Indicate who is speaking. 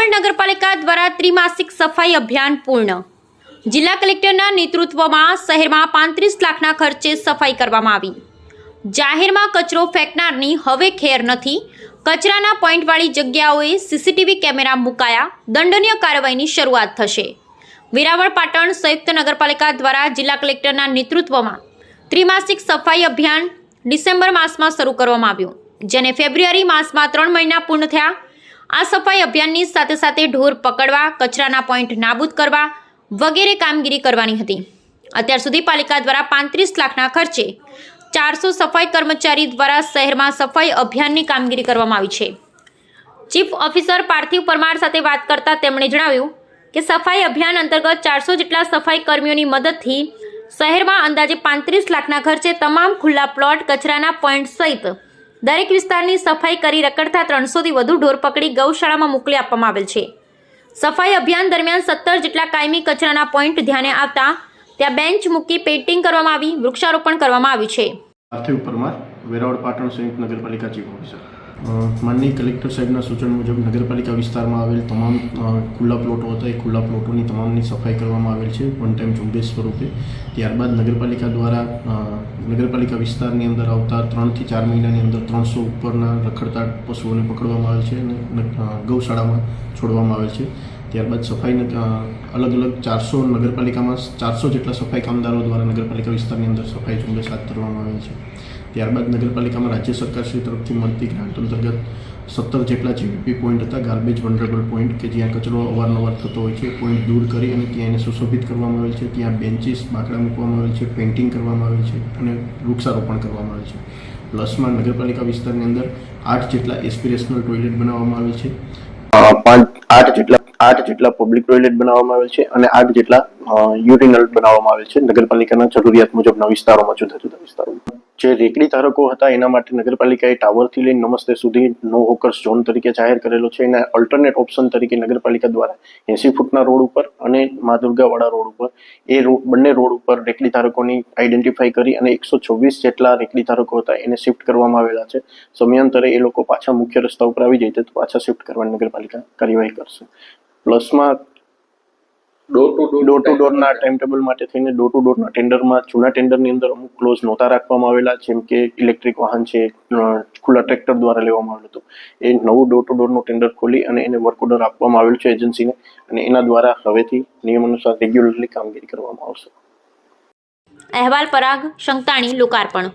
Speaker 1: વેરાવળ નગરપાલિકા દ્વારા ત્રિમાસિક સફાઈ અભિયાન પૂર્ણ. જિલ્લા કલેક્ટરના નેતૃત્વમાં શહેરમાં પાંત્રીસ લાખના ખર્ચે સફાઈ કરવામાં આવી. જાહેરમાં કચરો ફેંકનારની હવે ખેર નથી. કચરાના પોઈન્ટવાળી જગ્યાઓએ સીસીટીવી કેમેરા મુકાયા. દંડનીય કાર્યવાહીની શરૂઆત થશે. વેરાવળ પાટણ સંયુક્ત નગરપાલિકા દ્વારા જિલ્લા કલેક્ટરના નેતૃત્વમાં ત્રિમાસિક સફાઈ અભિયાન ડિસેમ્બર માસમાં શરૂ કરવામાં આવ્યું, જેને ફેબ્રુઆરી માસમાં ત્રણ મહિના પૂર્ણ થયા. આ સફાઈ અભિયાનની સાથે સાથે ઢોર પકડવા, કચરાના પોઈન્ટ નાબૂદ કરવા વગેરે કામગીરી કરવાની હતી. અત્યાર સુધી પાલિકા દ્વારા પાંત્રીસ લાખના ખર્ચે ચારસો સફાઈ કર્મચારી દ્વારા શહેરમાં સફાઈ અભિયાનની કામગીરી કરવામાં આવી છે. ચીફ ઓફિસર પાર્થિવ પરમાર સાથે વાત કરતા તેમણે જણાવ્યું કે સફાઈ અભિયાન અંતર્ગત ચારસો જેટલા સફાઈ કર્મીઓની મદદથી શહેરમાં અંદાજે પાંત્રીસ લાખના ખર્ચે તમામ ખુલ્લા પ્લોટ, કચરાના પોઈન્ટ સહિત દરેક વિસ્તારની સફાઈ કરી રખડતા ત્રણસોથી વધુ ઢોર પકડી ગૌશાળામાં મોકલી આપવામાં આવેલ છે. સફાઈ અભિયાન દરમિયાન સત્તર જેટલા કાયમી કચરાના પોઈન્ટ ધ્યાને આવતા ત્યાં બેન્ચ મૂકી પેઇન્ટિંગ કરવામાં આવી, વૃક્ષારોપણ કરવામાં આવ્યું છે.
Speaker 2: પાટણ નગરપાલિકા ચીફ ઓફિસર. અ, માનનીય કલેક્ટર સાહેબના સૂચન મુજબ નગરપાલિકા વિસ્તારમાં આવેલ તમામ ખુલ્લા પ્લોટો હતા. એ ખુલ્લા પ્લોટોની તમામની સફાઈ કરવામાં આવેલ છે. વન ટાઈમ ઝુંબેશ સ્વરૂપે. ત્યારબાદ નગરપાલિકા દ્વારા નગરપાલિકા વિસ્તારની અંદર આવતા ત્રણથી ચાર મહિનાની અંદર ત્રણસો ઉપરના રખડતા પશુઓને પકડવામાં આવેલ છે અને ગૌશાળામાં છોડવામાં આવેલ છે. ત્યારબાદ સફાઈ અલગ અલગ ચારસો નગરપાલિકામાં ચારસો જેટલા સફાઈ કામદારો દ્વારા નગરપાલિકા વિસ્તારની અંદર સફાઈ ઝુંબેશ હાથ ધરવામાં આવેલ છે. ત્યારબાદ નગરપાલિકામાં રાજ્ય સરકારશ્રી તરફથી મળતી ગ્રાન્ટ અંતર્ગત સત્તર જેટલા જીવીપી પોઈન્ટ હતા. ગાર્બેજ વનરેબલ પોઈન્ટ કે જ્યાં કચરો અવારનવાર થતો હોય છે પોઈન્ટ દૂર કરી અને ત્યાં એને સુશોભિત કરવામાં આવેલ છે. ત્યાં બેન્ચીસ બાકડા મૂકવામાં આવેલ છે પેઇન્ટિંગ કરવામાં આવેલ છે અને વૃક્ષારોપણ કરવામાં આવેલ છે. પ્લસમાં નગરપાલિકા વિસ્તારની અંદર આઠ જેટલા એસ્પિરેશનલ ટોયલેટ બનાવવામાં આવેલ છે.
Speaker 3: પાંચ, આઠ જેટલા આઠ જેટલા પબ્લિક ટોયલેટ બનાવવામાં આવેલ છે અને આઠ જેટલા યુરિનલ બનાવવામાં આવેલ છે નગરપાલિકાના જરૂરિયાત મુજબના વિસ્તારોમાં જુદા જુદા વિસ્તારોમાં. જે રેકડી ધારકો હતા, એના માટે નગરપાલિકાએ ટાવરથી લઈને નમસ્તે સુધી નો હોકર્સ ઝોન તરીકે જાહેર કરેલો છે. એના અલ્ટરનેટ ઓપ્શન તરીકે નગરપાલિકા દ્વારા એસી ફૂટના રોડ ઉપર અને મા દુર્ગાવાળા રોડ ઉપર એ રોડ બંને રોડ ઉપર રેકડી ધારકોની આઈડેન્ટિફાઈ કરી અને એકસો ચોવીસ જેટલા રેકડી ધારકો હતા, એને શિફ્ટ કરવામાં આવેલા છે. સમયાંતરે એ લોકો પાછા મુખ્ય રસ્તા ઉપર આવી જાય તો પાછા શિફ્ટ કરવાની નગરપાલિકા કાર્યવાહી કરશે. પ્લસમાં
Speaker 4: ડોર ટુ ડોર
Speaker 3: ટુ ડોરના ટાઈમ ટેબલ માટે થઈને ડોર ટુ ડોરના ટેન્ડરમાં જૂના ટેન્ડરની અંદર અમુક ક્લોઝ નહોતા રાખવામાં આવેલા જેમ કે ઇલેક્ટ્રિક વાહન છે ખુલ્લા ટ્રેક્ટર દ્વારા લેવામાં આવેલું હતું. એ નવું ડોર ટુ ડોરનું ટેન્ડર ખોલી અને એને વર્ક ઓર્ડર આપવામાં આવેલ છે એજન્સીને અને એના દ્વારા હવેથી નિયમ અનુસાર રેગ્યુલરલી કામગીરી કરવામાં આવશે.
Speaker 1: અહેવાલ પરાગ શંકતાણી લોકાર્પણ.